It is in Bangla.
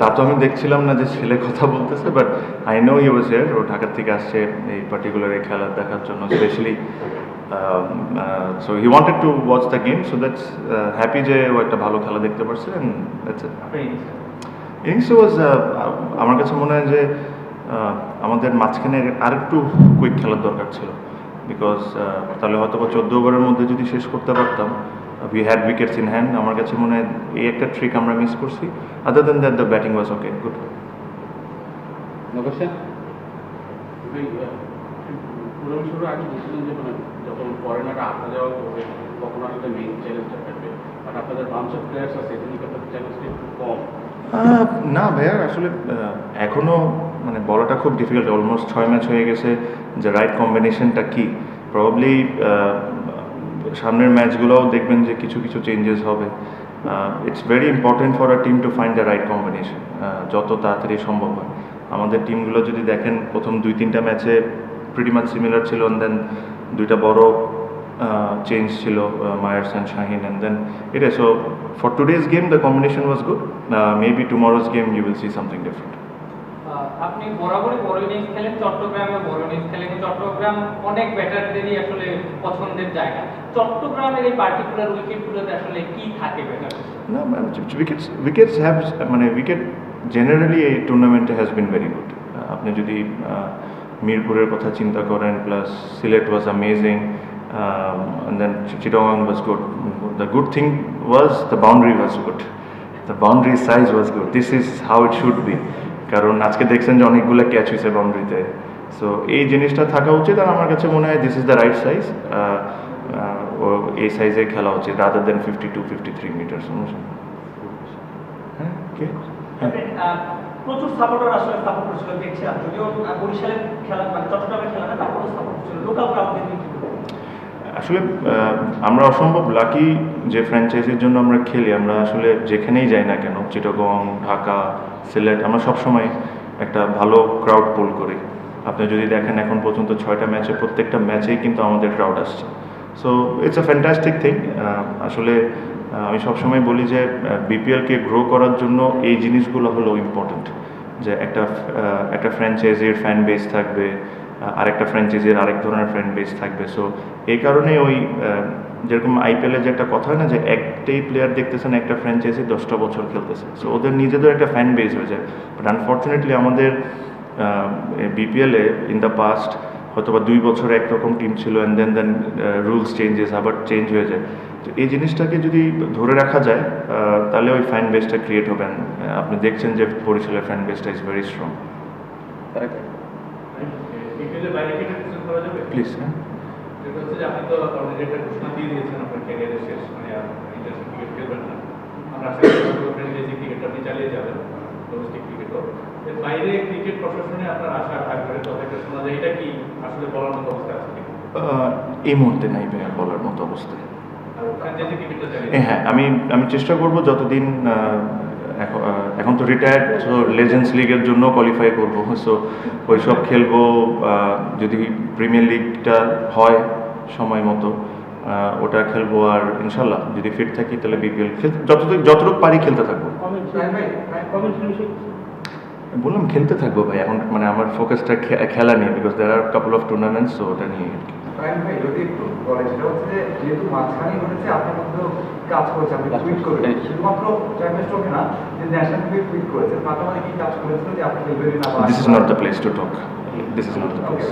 তা তো আমি দেখছিলাম না যে ছেলে কথা বলতেছে but I know you was here ও ঢাকা থেকে আসছে এই পার্টিকুলার এই খেলা দেখার জন্য specially so he wanted to watch the game so that's happy যে ও একটা ভালো খেলা দেখতে পারছে ইনিংসে ওয়াজ আমার কাছে মনে হয় যে আমাদের মাঝখানে আরেকটু কুইক খেলার দরকার ছিল। বিকজ তাহলে হয়তো বা চোদ্দ ওভারের মধ্যে যদি শেষ করতে পারতাম we had wickets in hand আমার কাছে মনে হয় এই একটা ট্রিক আমরা মিস করছি। Other than that the batting was okay good আগে বলছিলেন যে মানে যখন ফরেনাররা আসা যাওয়া করবে তখন আসলে মেইন চ্যালেঞ্জটা থাকবে। বাট আপনাদের বাঞ্চ প্লেয়ার্স আছে চ্যালেঞ্জটা একটু কম। না ভাইয়া আসলে এখনও মানে বলাটা খুব ডিফিকাল্ট অলমোস্ট ছয় ম্যাচ হয়ে গেছে যে রাইট কম্বিনেশনটা কী? প্রবাবলি সামনের ম্যাচগুলোও দেখবেন যে কিছু কিছু চেঞ্জেস হবে। It's very important for a team to find the right combination যত তাড়াতাড়ি সম্ভব হয়। আমাদের টিমগুলো যদি দেখেন প্রথম দুই তিনটা ম্যাচে প্রিটি মাচ সিমিলার ছিল অ্যান্ড দেন দুইটা বড় চেঞ্জ ছিল Mayers and Shaheen and then for today's game the combination was good uh, maybe tomorrow's game you will see something different ah, আপনি বরাবরই বড় ইনিংস খেলেন চট্টগ্রামে বড় ইনিংস খেলেন চট্টগ্রাম অনেক ব্যাটারদেরই আসলে পছন্দের জায়গা চট্টগ্রামের এই পার্টিকুলার উইকেটগুলোতে আসলে কি থাকে batter man, wickets wickets have মানে উইকেট জেনারেলি এই টুর্নামেন্টে হ্যাজ বিন ভেরি গুড আপনি যদি মিরপুরের কথা চিন্তা করেন plus Sylhet was amazing then Chittagong was good. The good thing was the boundary was good. The boundary size was good. This is how it should be. কারণ আজকে দেখছেন যে অনেকগুলো ক্যাচ হয়েছে বাউন্ডারিতে সো এই জিনিসটা থাকা উচিত আর আমার কাছে মনে হয় this is the right size ও এই সাইজে খেলা উচিত rather than fifty two fifty three metre হ্যাঁ কে? হ্যাঁ। প্রচুর সাপোর্টার আসলে সাপোর্ট করছিল দেখছিলাম যদিও বরিশালের খেলা মানে চট্টগ্রামের খেলা না তারপরেও সাপোর্ট করছিল। লোকাল ক্রাউডদের নিয়ে কি বলবেন? আসলে আমরা অসম্ভব লাকি যে ফ্র্যাঞ্চাইজির জন্য আমরা খেলি। আমরা আসলে যেখানেই যাই না কেন, চিটাগং, ঢাকা, সিলেট, আমরা সবসময় একটা ভালো ক্রাউড পুল করি। আপনি যদি দেখেন এখন পর্যন্ত ছয়টা ম্যাচে, প্রত্যেকটা ম্যাচেই কিন্তু আমাদের ক্রাউড আসছে। So it's a fantastic thing আসলে আমি সবসময় বলি যে বিপিএলকে গ্রো করার জন্য এই জিনিসগুলো হলো ইম্পর্ট্যান্ট যে একটা একটা ফ্র্যাঞ্চাইজির ফ্যান বেস থাকবে আরেকটা ফ্র্যাঞ্চাইজির আরেক ধরনের ফ্যান বেস থাকবে। সো এই কারণে ওই যেরকম আইপিএলে যে একটা কথা হয় না যে, একটাই প্লেয়ার দেখতেছেন, একটা ফ্র্যাঞ্চাইজি দশটা বছর খেলতেছে। সো ওদের নিজেদের একটা ফ্যান বেস হয়ে যায়। বাট আনফর্চুনেটলি আমাদের বিপিএলে ইন দ্য পাস্ট হয়তো বা দুই বছর একরকম টিম ছিল and then then rules changes আবার চেঞ্জ হয়ে যায়। তো এই জিনিসটাকে যদি ধরে রাখা যায় তাহলে ওই ফ্যান বেসটা ক্রিয়েট হবেন আপনি দেখছেন যে বরিশালের ফ্যান বেসটা ইজ ভেরি স্ট্রং প্লিজ হ্যাঁ যেটা হচ্ছে যে আপনি তো অলরেডি একটা ঘোষণা দিয়ে দিয়েছেন আপনার ক্যারিয়ারের শেষ মানে আর ইন্টারন্যাশনাল ক্রিকেট খেলবেন না আমরা আশা করি ফ্রেন্ডলি ক্রিকেট আপনি চালিয়ে যাবেন ডোমেস্টিক ক্রিকেটও এর বাইরে ক্রিকেট প্রশাসনে আপনার আশা থাকবে তবে একটা শোনা যায় এটা কি আসলে বলার মতো অবস্থা আছে এই মুহূর্তে নাই বলার মতো অবস্থায় হ্যাঁ আমি আমি চেষ্টা করব যতদিন এখন এখন তো রিটায়ার্ড সো লেজেন্ডস লিগের জন্য কোয়ালিফাই করব। সো ওইসব খেলব যদি প্রিমিয়ার লিগটা হয় সময় মতো ওটা খেলব আর ইনশাল্লাহ যদি ফিট থাকি তাহলে বিপিএল খেলতে যতটুকু যতটুকু পারি খেলতে থাকব। বললাম খেলতে থাকব ভাই, এখন মানে আমার ফোকাসটা খেলা নিয়ে because there are couple of tournaments so ওটা নিয়ে আর কি। প্রাইম ভাই যদি একটু বলে সেটা হচ্ছে যে যেহেতু মাঝখানে ঘটেছে আপনি কিন্তু কাজ করেছে আপনি টুইট করেছেন। শুধুমাত্র চ্যাম্পিয়ন্স ট্রফি না যে ন্যাশনাল টুইট টুইট করেছেন মাঝামাঝি কি কাজ করেছিল যে আপনি খেলবেন না this is not the place to talk this is not the place